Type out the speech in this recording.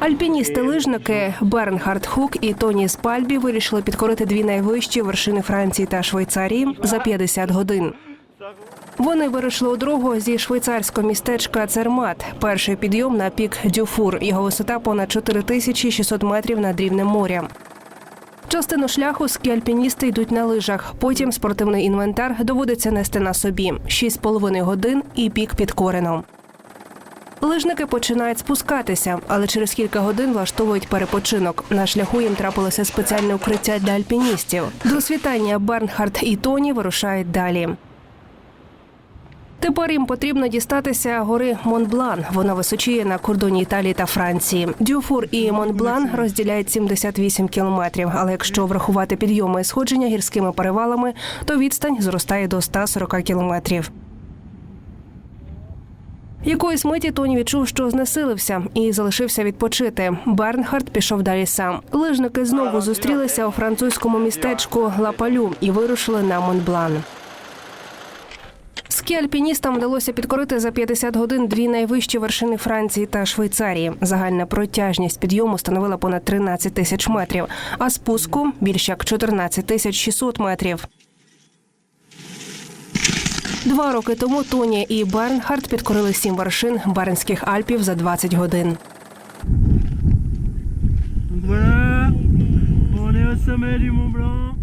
Альпіністи-лижники Бернхард Хук і Тоні Спальбі вирішили підкорити дві найвищі вершини Франції та Швейцарії за 50 годин. Вони вирушили у дорогу зі швейцарського містечка Цермат. Перший підйом на пік Дюфур. Його висота понад 4600 метрів над рівнем моря. Частину шляху ски-альпіністи йдуть на лижах. Потім спортивний інвентар доводиться нести на собі 6,5 годин і пік підкорено. Лижники починають спускатися, але через кілька годин влаштовують перепочинок. На шляху їм трапилося спеціальне укриття для альпіністів. До світання Бернхард і Тоні вирушають далі. Тепер їм потрібно дістатися гори Монблан. Вона височіє на кордоні Італії та Франції. Дюфур і Монблан розділяють 78 кілометрів. Але якщо врахувати підйоми і сходження гірськими перевалами, то відстань зростає до 140 кілометрів. Якоїсь миті Тоні відчув, що знесилився і залишився відпочити. Бернхард пішов далі сам. Лижники знову зустрілися у французькому містечку Лапалю і вирушили на Монблан. Ски-альпіністам вдалося підкорити за 50 годин дві найвищі вершини Франції та Швейцарії. Загальна протяжність підйому становила понад 13 тисяч метрів, а спуску більш як 14 тисяч 600 метрів. Два роки тому Тоні і Бернхард підкорили сім вершин Баренських Альпів за 20 годин. Voilà, on est au sommet du Mont Blanc.